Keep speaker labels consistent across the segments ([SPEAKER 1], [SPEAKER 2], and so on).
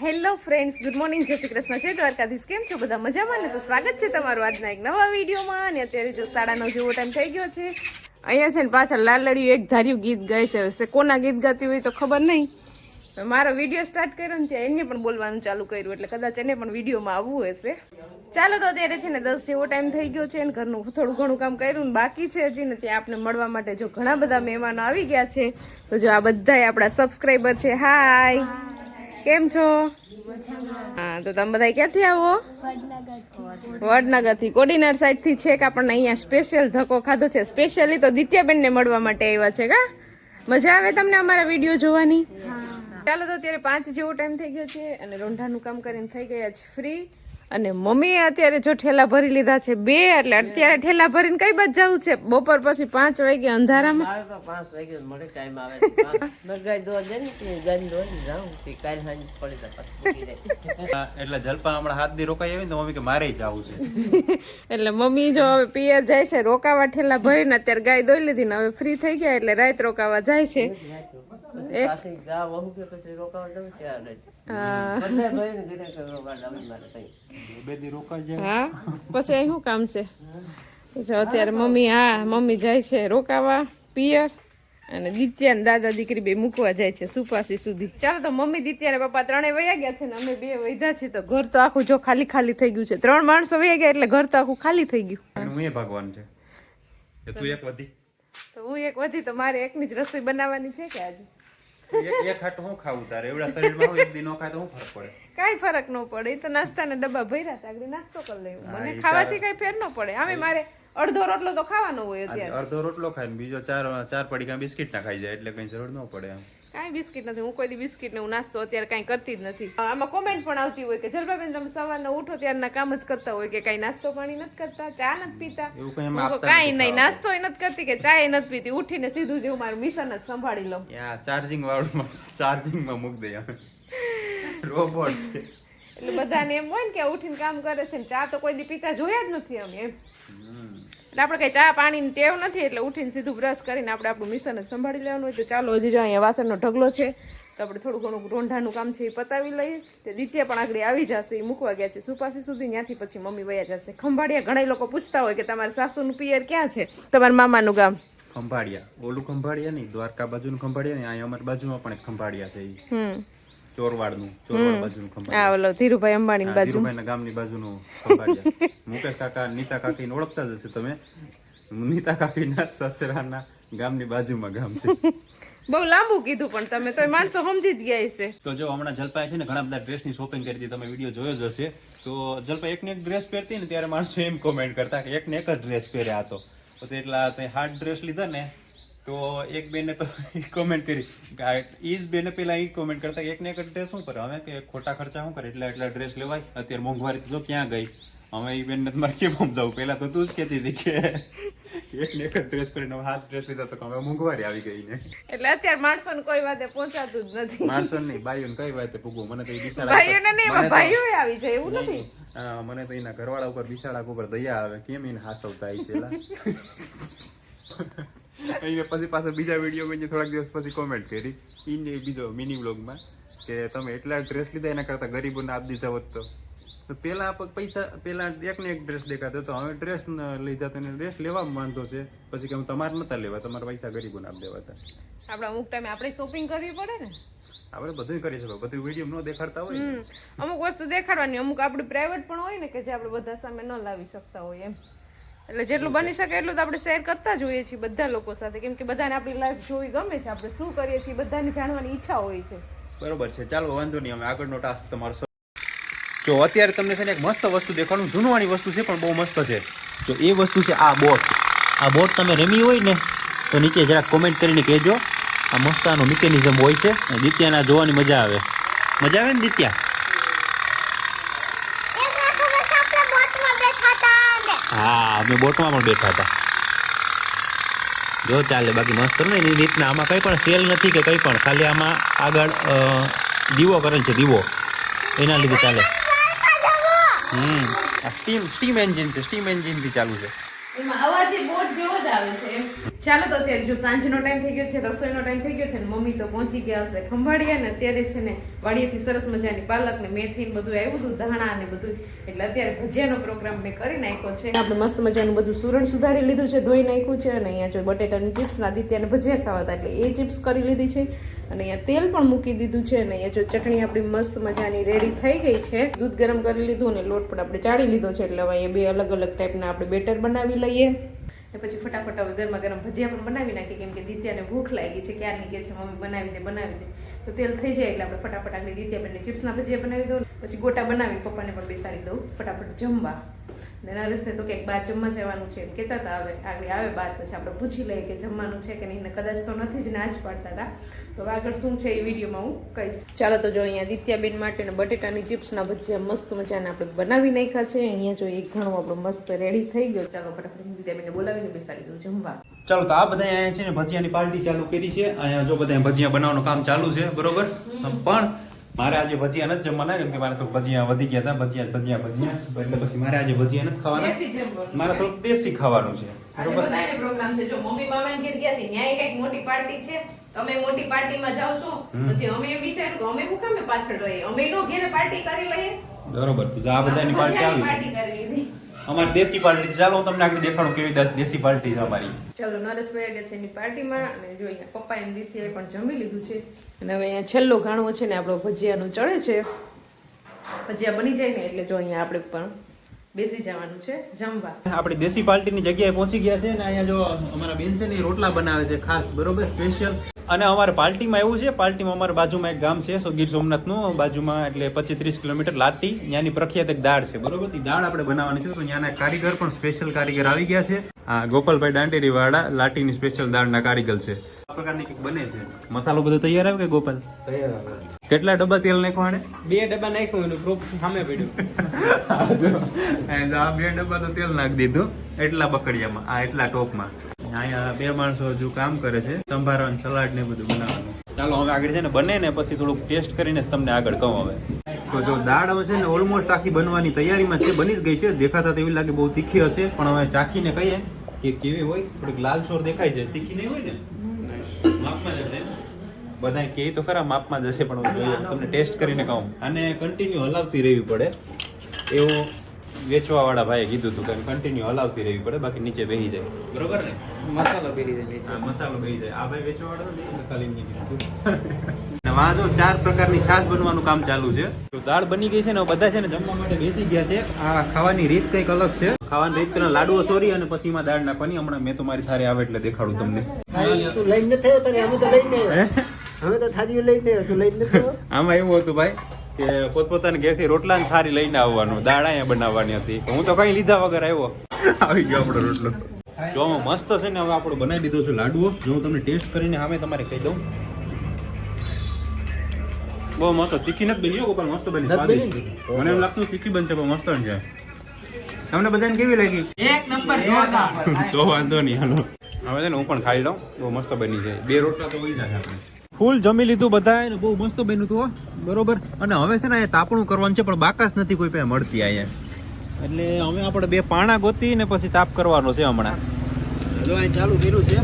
[SPEAKER 1] Hello friends, good morning, જય શ્રી કૃષ્ણ. છે દ્વારકાધીશ, કેમ છો બધા મજામાં ને? તો સ્વાગત છે તમારું આજના એક નવા વિડીયોમાં અને અત્યારે જો સાડા નવ જેવો ટાઈમ થઈ ગયો છે. અહીંયા છે ને પાછળ લાલડિયું એક ધાર્યું ગીત ગાય છે. હશે કોના ગીત ગાતી હોય તો ખબર નહીં. મારો વીડિયો સ્ટાર્ટ કર્યો ને ત્યાં એને પણ બોલવાનું ચાલુ કર્યું, એટલે કદાચ એને પણ વિડીયોમાં આવવું હશે. ચાલો તો અત્યારે છે ને દસ જેવો ટાઈમ થઈ ગયો છે ને ઘરનું થોડું ઘણું કામ કર્યું ને બાકી છે હજી ને ત્યાં આપણે મળવા માટે જો ઘણા બધા મહેમાનો આવી ગયા છે. તો જો આ બધાય આપણા સબસ્ક્રાઈબર છે. હાય કેમ છો? હા તો તમે બધા ક્યાંથી આવો? વડનગરથી. કોડીનાર સાઈડથી છે કે આપણને અહીંયા સ્પેશિયલ ધક્કો ખાધો છે? સ્પેશિયલી તો દિત્યાબેન ને મળવા માટે આવ્યા છે કા? મજા આવે તમને અમારા વીડિયો જોવાની? ચાલો તો અત્યારે પાંચ જેવો ટાઈમ થઈ ગયો છે અને રોંઢાનું કામ કરીને થઈ ગયા છે ફ્રી અને મમ્મીએ અત્યારે જો ઠેલા ભરી લીધા છે બે એટલે અત્યારે ઠેલા ભરીને કઈ બાજુ જવું છે? બપોર પછી પાંચ વાગે અંધારામાં?
[SPEAKER 2] પાંચ વાગે ટાઈમ આવે
[SPEAKER 3] એટલે જલપા હમણાં હાથ દી રોકાઈ આવી ને તો મમ્મી કે મારે જવું છે.
[SPEAKER 1] એટલે મમ્મી જો હવે પિયર જાય છે રોકાવા ઠેલા ભરીને અત્યારે ગાય દોઈ લીધી ને હવે ફ્રી થઈ ગયા એટલે રાત રોકાવા જાય છે.
[SPEAKER 2] પછી પાછી ગા વહુ કે પછી રોકાવા જવું છે આ રાત.
[SPEAKER 1] હા.
[SPEAKER 2] બંને ઘરે ઘરે રોકાવા જવું મારે તઈ.
[SPEAKER 3] બે દી રોકાઈ જાય?
[SPEAKER 1] હા. પછી અહીં શું કામ છે? જો અત્યારે મમ્મી હા મમ્મી જાય છે રોકાવા પિયર અને દિત્યા ને દાદા દીકરી બે મૂકવા જાય છે સુપાસી સુધી. ચાલો તો મમ્મી દિત્યા ને પપ્પા ત્રણેય વયા ગયા છે ને અમે બે વૈધા છે તો ઘર તો આખું જો ખાલી ખાલી થઈ ગયું છે. ત્રણ માણસો વયા ગયા એટલે ઘર તો આખું ખાલી થઈ ગયું.
[SPEAKER 3] અને હું એ ભગવાન છે? તું એક વધી.
[SPEAKER 1] તો હું એક વધી તો મારે એકની જ રસોઈ બનાવવાની છે કે આજે?
[SPEAKER 3] એક એક હું ખાવું તારે? એવડા શરીરમાં હું એક દિન નો ખાય તો હું ફરક પડે?
[SPEAKER 1] કાઈ ફરક ન પડે. એ તો નાસ્તાના ડબ્બા ભર્યા સાગરી નાસ્તો કરી લેવું. મને ખાવાથી કઈ ફેર ન પડે. આમે મારે અડધો રોટલો તો ખાવાનો હોય અત્યારે.
[SPEAKER 3] અડધો રોટલો ખાઈને બીજો ચાર ચાર પડીકા બિસ્કિટ ના ખાઈ જાય એટલે કઈ જરૂર ન પડે એમ.
[SPEAKER 1] કાંઈ બિસ્કિટ નથી હું કોઈ બિસ્કિટ ને હું નાસ્તો અત્યારે કાંઈ કરતી જ નથી. આમાં કોમેન્ટ પણ આવતી હોય કે જલપાબેન તમે સવારના ઉઠો ત્યારના કામ જ કરતા હોય કે કાંઈ નાસ્તો પાણી નથી કરતા ચા નથી પીતા.
[SPEAKER 3] કઈ
[SPEAKER 1] નહીં નાસ્તો નથી કરતી કે ચા નથી પીતી. ઉઠીને સીધું જેવું મારું મિશન જ સંભાળી લઉં.
[SPEAKER 3] ચાર્જિંગ વાળું ચાર્જિંગમાં મૂક દે અમે રોબોટ છે.
[SPEAKER 1] એટલે બધાને એમ હોય ને કે ઉઠીને કામ કરે છે ચા તો કોઈ દી પીતા જોયા જ નથી અમે એમ. એટલે આપણે કઈ ચા પાણીની ટેવ નથી એટલે ઉઠીને સીધું બ્રશ કરીને આપણે આપણું મિશન સંભાળી લેવાનું હોય તો ચાલો હજી જો અહીંયા વાસણનો ઢગલો છે તો આપણે થોડું ઘણું રોંઢાનું કામ છે એ પતાવી લઈએ. તે દિત્ય પણ આગળ આવી જશે એ મૂકવા ગયા છે સુપાસી સુધી ત્યાંથી પછી મમ્મી વયા જશે. ખંભાળિયા ઘણા લોકો પૂછતા હોય કે તમારા સાસુનું પિયર ક્યાં છે? તમારા મામાનું ગામ?
[SPEAKER 3] ખંભાળિયા. ઓલું ખંભાળિયા નહીં દ્વારકા બાજુનું ખંભાળિયા નહીં અહીંયા અમારી બાજુમાં પણ એક ખંભાળિયા છે
[SPEAKER 1] હમ.
[SPEAKER 3] ચોરવાડનું ચોરવાડ બાજુનું ખંભાળિયા.
[SPEAKER 1] આ ઓલો ધીરુભાઈ અંબાણીની બાજુ.
[SPEAKER 3] ધીરુભાઈના ગામની બાજુનું ખંભાળિયા. મુકેશ કાકા નીતા કાકીને ઓળખતા જ હશે તમે. નીતા કાકીના સસરાના ગામની બાજુમાં ગામ છે.
[SPEAKER 1] બહુ લાંબુ કીધું પણ તમે તો માણસો સમજી જ ગયા છે
[SPEAKER 3] તો જો હમણાં જલપાએ છે ને ઘણા બધા ડ્રેસની શોપિંગ કરી હતી તમે વીડિયો જોયો જ હશે. તો જલપા એકને એક ડ્રેસ પહેરતી ને ત્યારે માણસો એમ કોમેન્ટ કરતા કે એકને એક જ ડ્રેસ પહેર્યા હતો પછી એટલા તે હાર્ડ ડ્રેસ લીધા ને તો એક બેને તો કોમેન્ટ કરી. એ જ બેને પેલા એ કોમેન્ટ કરતા એકને એક ડ્રેસ શું કરે? હવે કે ખોટા ખર્ચા શું કરે? એટલા એટલા ડ્રેસ લેવાય? અત્યારે મોંઘવારી તો ક્યાં ગઈ? હવે એ બેન મારે કેમ જવું પેલા તો તું જ કહેતી હતી કે એકને એક ડ્રેસ પહેરીને હાથ ડ્રેસ લીધા તો હવે મોંઘવારી આવી ગઈ ને.
[SPEAKER 1] એટલે અત્યારે માણસોને કોઈ વાતે પહોંચાતું જ નથી.
[SPEAKER 3] માણસો નહીં બાઈઓને કઈ વાતે પૂગવું મને તો એ બિચારા
[SPEAKER 1] ભાઈઓને નહીં ભાઈઓ આવી જાય એવું નથી?
[SPEAKER 3] મને તો એના ઘરવાળા ઉપર બિશાળા ઉપર દયા આવે. કેમ એને હાસવતા આવી લા? એને પછી પાછો બીજા વીડિયો મેં થોડાક દિવસ પછી કોમેન્ટ કરી. ઈને બીજો મિની વ્લોગમાં કે તમે એટલા ડ્રેસ લીધા એના કરતાં ગરીબોને આપી દીધા હોત તો. પહેલાં પૈસા પહેલાં એકને એક ડ્રેસ દેખાતો હતો. હવે ડ્રેસ લીધા તો ડ્રેસ લેવા વાંધો છે. પછી કે હું તમારે નતા લેવા તમારા પૈસા ગરીબોને આપી દેવા હતા.
[SPEAKER 1] આપણે અમુક ટાઈમે આપણે શોપિંગ કરવી પડે ને.
[SPEAKER 3] આપણે બધું કરી શકો બધું વીડિયો ન દેખાડતા હોય
[SPEAKER 1] અમુક વસ્તુ દેખાડવાની અમુક આપણે પ્રાઇવેટ પણ હોય ને કે જે આપણે બધા સામે ન લાવી શકતા હોય એમ. એટલે જેટલું બની શકે એટલું તો આપણે શેર કરતા જ હોઈએ છીએ બધા લોકો સાથે. કેમ કે બધાને આપણી લાઈફ જોવી ગમે છે. આપણે શું કરીએ છીએ બધાને જાણવાની ઈચ્છા હોય છે.
[SPEAKER 3] બરોબર છે. ચાલો, વાંધો નહીં. અમે આગળનો ટાસ્ક તમારો જો, અત્યારે તમને છે ને એક મસ્ત વસ્તુ દેખાડું. જૂનવાણી વસ્તુ છે, પણ બહુ મસ્ત છે. તો એ વસ્તુ છે આ બોટ. આ બોટ તમે રમી હોય ને, તો નીચે જરાક કોમેન્ટ કરીને કહેજો. આ મસ્ત આનું મિકેનિઝમ હોય છે. દિત્યાના જોવાની મજા આવે. મજા આવે ને, દિત્યા? હા, અમે બોટમાં પણ બેઠા હતા. જો ચાલે, બાકી મસ્ત ને એની રીતના. આમાં કંઈ પણ સેલ નથી કે કંઈ પણ. ખાલી આમાં આગળ દીવો કરેલ છે, દીવો. એના લીધે ચાલે. હમ. આ સ્ટીમ સ્ટીમ એન્જિન છે સ્ટીમ એન્જિનથી ચાલુ છે.
[SPEAKER 1] એમાં અવાજ બોટ જેવો જ આવે છે ચાલો તો અત્યારે જો સાંજનો ટાઈમ થઈ ગયો છે, રસોઈનો ટાઈમ થઈ ગયો છે ને મમ્મી તો પહોંચી ગયા હશે ખંભાળિયા ને અત્યારે છે ને વાડીએથી સરસ મજાની પાલક ને મેથી ને બધું આવ્યું હતું, ધાણા ને બધું. એટલે અત્યારે ભજીયાનો પ્રોગ્રામ મેં કરી નાખ્યો છે. આપણે મસ્ત મજાનું બધું સુરણ સુધારી લીધું છે, ધોઈ નાખ્યું છે અને અહીંયા જો બટેટાની ચિપ્સ ના આદિત્યને ભજીયા ખાવા હતા, એટલે એ ચિપ્સ કરી લીધી છે. અને અહીંયા તેલ પણ મૂકી દીધું છે અને અહીંયા જો ચટણી આપણી મસ્ત મજાની રેડી થઈ ગઈ છે. દૂધ ગરમ કરી લીધું અને લોટ પણ આપણે ચાળી લીધો છે, એટલે હવે અહીંયા બે અલગ અલગ ટાઈપના આપણે બેટર બનાવી લઈએ. ને પછી ફટાફટ હવે ગરમા ગરમ ભજીયા પણ બનાવી નાખીએ, કેમ કે દિત્યાને ભૂખ લાગી છે, ક્યારની કે છે, મમ્મી બનાવી દે બનાવી દે. તો તેલ થઈ જાય એટલે આપણે ફટાફટ આગળ દિત્યાબેનને ચિપ્સના ભજીયા બનાવી દઉં, પછી ગોટા બનાવી, પપ્પાને પણ બેસાડી દઉં, ફટાફટ જમવા. ને નરેશને તો કંઈક બહાર જમવા જવાનું છે એમ કહેતા હતા. હવે આગળ આવે બાદ પછી આપણે પૂછી લઈએ કે જમવાનું છે કે નહીં. કદાચ તો નથી જ ના જ પાડતા હતા. તો આગળ શું છે એ વિડીયોમાં હું કહીશ. ચાલો તો જો અહીંયા દિત્યાબેન માટે ને બટેટાની ચિપ્સના ભજીયા મસ્ત મજાને આપણે બનાવી નાખ્યા છે. અહીંયા જો એક ઘણું આપણો મસ્ત રેડી થઈ ગયો. ચાલો ફટાફટ દિત્યાબેનને બોલાવીને બેસાડી દઉં જમવા.
[SPEAKER 3] ચાલો તો આ બધા અહીંયા છે ને ભજીયાની પાર્ટી ચાલુ કરી છે. અહીંયા જો બધા ભજીયા બનાવવાનું કામ ચાલુ છે બરોબર? પણ મારે આજે ભજીયા નથી જમવાના કેમ કે મારે તો ભજીયા વધી ગયા હતા ભજીયા ભજીયા ભજીયા. એટલે પછી મારે આજે ભજીયા નથી ખાવાના. મારે થોડુંક દેશી ખાવાનું છે. બરોબર?
[SPEAKER 1] પ્રોગ્રામ છે. જો મમ્મી મામા ઘેર ગયા હતી ન્યાય કંઈક મોટી પાર્ટી છે. તમે મોટી પાર્ટીમાં જાઓ છો. પછી અમે વિચાર્યું કે અમે હું કામે પાછળ રહીએ? અમે નો ઘેરે પાર્ટી કરી લઈએ?
[SPEAKER 3] બરોબર. તો આ બધાની પાર્ટી આવી
[SPEAKER 1] પાર્ટી કરી લીધી.
[SPEAKER 3] અમારી દેશી પાર્ટી ચાલો હું તમને આગળ દેખાડું કેવી દેશી પાર્ટી છે અમારી.
[SPEAKER 1] ચાલો નરેશભાઈ ગયા છે એની પાર્ટીમાં અને જો અહીંયા પપ્પા એમ દીદી પણ જમી લીધું છે. અને હવે અહીંયા છેલ્લો ઘાણો છે ને આપણો ભજીયાનું ચડે છે. ભજીયા બની જાય ને એટલે જો અહીંયા આપણે પણ બેસી જવાનું છે જમવા.
[SPEAKER 3] આપણી દેશી પાર્ટીની જગ્યાએ પહોંચી ગયા છે અને અહીંયા જો અમારા બેન છે ને રોટલા બનાવે છે ખાસ બરોબર? સ્પેશિયલ અને અમારે પાર્ટીમાં એવું છે પાર્ટીમાં અમારા બાજુમાં એક ગામ છે સો ગીર સોમનાથનું. બાજુમાં એટલે પચીસ ત્રીસ કિલોમીટર લાટી ત્યાંની પ્રખ્યાત એક દાળ છે. બરોબર? એ દાળ આપણે બનાવવાની છે તો ત્યાંના કારીગર પણ સ્પેશિયલ કારીગર આવી ગયા છે. હા ગોપાલભાઈ દાંડેરી વાળા લાટીની સ્પેશિયલ દાળના કારીગર છે. આ પ્રકારની કંઈક બને છે. મસાલો બધો તૈયાર આવે કે ગોપાલ? તૈયાર કેટલા ડબ્બા તેલ નાખવાને
[SPEAKER 4] બે ડબ્બા નાખ્યું એનું પ્રૂફ સામે પડ્યું.
[SPEAKER 3] આ બે ડબ્બા તો તેલ નાખી દીધું એટલા બકડિયામાં આ એટલા ટોપમાં. અહીંયા બે માણસો હજુ કામ કરે છે. સંભારવાનું સલાડ ને બધું બનાવવાનું. ચાલો, હવે આગળ છે ને, બને ને, પછી થોડુંક ટેસ્ટ કરીને તમને આગળ કહું હવે. તો જો દાળ હવે છે ને ઓલમોસ્ટ આખી બનવાની તૈયારીમાં છે, બની જ ગઈ છે. દેખાતા તો એવી લાગે બહુ તીખી હશે, પણ હવે ચાખીને કહીએ કે કેવી હોય. થોડીક લાલ સોર દેખાય છે. તીખી નહીં હોય ને? માપમાં જશે બધા કે તો ખરા, માપમાં જશે પણ હું જોઈએ. તમને ટેસ્ટ કરીને કહું. અને કન્ટિન્યુ હલાવતી રહેવી પડે. એવું વેચવા વાળા ભાઈએ કીધું હતું કે કન્ટિન્યુ હલાવતી રહેવી પડે બાકી નીચે બેહી જાય. બરોબર ને?
[SPEAKER 4] મસાલો બેહી જાય નીચે.
[SPEAKER 3] મસાલો બેહી જાય. આ ભાઈ વેચવા વાળો ખાલી એમને કીધું ને વાં જો ચાર પ્રકારની છાશ બનવાનું કામ ચાલુ છે. તો દાળ બની ગઈ છે ને બધા છે ને જમવા માટે બેસી ગયા છે. આ ખાવાની રીત કંઈક અલગ છે. ખાવાની રીત કરીને લાડુઓ સોરી અને પછી એમાં દાળ નાખવાની. હમણાં મેં તો મારી થારે આવે એટલે દેખાડું તમને.
[SPEAKER 4] તું લઈને થયો તારે અમે તો લઈને હવે તો થાજી લઈને તું લઈને
[SPEAKER 3] આમાં એવું હતું ભાઈ કે પોતપોતાની ઘેરથી રોટલા ને થારી લઈને આવવાનું દાળ અહીંયા બનાવવાની હતી. હું તો કઈ લીધા વગર આવ્યો. આવી ગયો આપણો રોટલો. જો મસ્ત છે ને હવે આપણો બનાવી દીધો છે લાડવો જો હું તમને ટેસ્ટ કરીને સામે તમારે કહી દઉં. બહુ મસ્ત તીખી નથી બની ગોપાલ મસ્ત બની મને એમ લાગતું તીખી બનશે પણ મસ્ત છે તમને બધાને કેવી લાગી?
[SPEAKER 4] એક નંબર જોરદાર.
[SPEAKER 3] તો વાંધો નહીં હાલો. હવે છે ને હું પણ ખાઈ લઉં. બહુ મસ્ત બની છે બે રોટલા તો હોઈ જશે આપણે ફૂલ જમી લીધું બધાએ ને બહુ મસ્ત બન્યું હતું બરોબર? અને હવે છે ને અહીંયા તાપણું કરવાનું છે પણ બાકાસ નથી કોઈ પાસે મળતી અહીંયા. એટલે હવે આપણે બે પાણા ગોતી ને પછી તાપ કરવાનો છે હમણાં. જો અહીં ચાલુ કર્યું છે.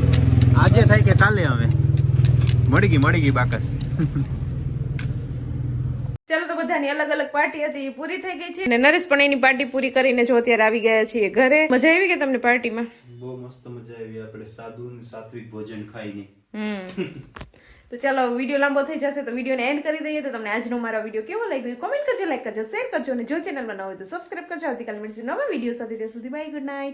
[SPEAKER 3] આજે થાય કે કાલે હવે? મળી ગઈ મળી ગઈ બાકાસ.
[SPEAKER 1] ચાલો તો બધાની અલગ અલગ પાર્ટી હતી એ પૂરી થઈ ગઈ છે. અને નરેશ પણ એની પાર્ટી પૂરી કરીને જો અત્યારે આવી ગયા છીએ ઘરે. મજા આવી ગઈ તમને પાર્ટીમાં?
[SPEAKER 3] બહુ મસ્ત મજા આવી. આપણે સાદું સાત્વિક ભોજન ખાઈને.
[SPEAKER 1] હમ. તો ચાલો, વીડિયો લાંબો થઈ જશે તો વિડીયોને એન્ડ કરી દઈએ તો તમને આજનો મારો વીડિયો કેવો લાગ્યો કોમેન્ટ કરજો લાઈક કરજો શેર કરજો અને જો ચેનલમાં ન હોય તો સબસ્ક્રાઈબ કરજો. આવતીકાલે મળશે નવા વીડિયો સાથે. ત્યાં સુધી બાય ગુડ નાઇટ